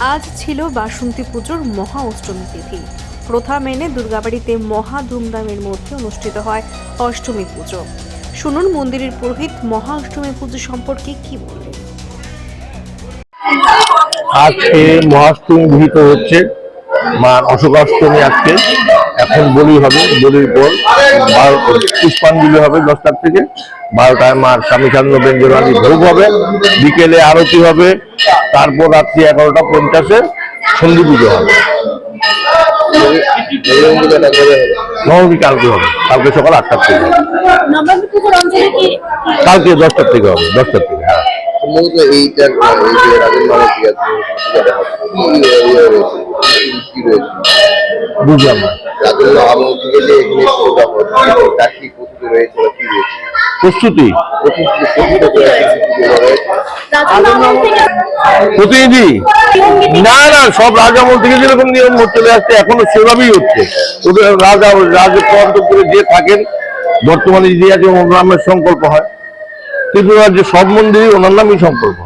আজ ছিল বাসন্তী পুজোর মহা অষ্টমী তিথি। প্রথা মেনে দুর্গাবাড়িতে মহা ধুমধামের মধ্যে অনুষ্ঠিত হয় অষ্টমী পুজো। শুনুন মন্দিরের পুরোহিত মহা অষ্টমী পুজো সম্পর্কে কি বললেন। আজকে মহাষ্টমী গৃহীত হচ্ছে মা অশোকাষ্টমী আজকে। এখন বলি হবে বলির পর বারো পুষ্পাঞ্জলি হবে দশটার থেকে। বারোটায় মার স্বামী চান্দ ব্যঞ্জনালী ভোগ হবে বিকেলে আরতি হবে তারপর রাত্রি এগারোটা পঞ্চাশে সন্ধি পুজো হবে। নবমী কালকে হবে কালকে সকাল আটটার থেকে হবে। কালকে দশটার থেকে হবে দশটার থেকে হ্যাঁ। সম্ভবত এইটা এই যে রাজেন্দ্র কি রয়েছে বুঝলাম না এখানে হচ্ছে তার কি প্রস্তুতি রয়েছে বা কি রয়েছে? প্রতিনিধি? না না সব রাজামল থেকে যেরকম নিয়ম চলে আসছে এখনও সেভাবেই হচ্ছে। ওদের রাজা করে যে থাকেন বর্তমানে যে আছে ওনার নামের সংকল্প হয়। ত্রিপুরার যে সব মন্দিরই ওনার নামই সংকল্প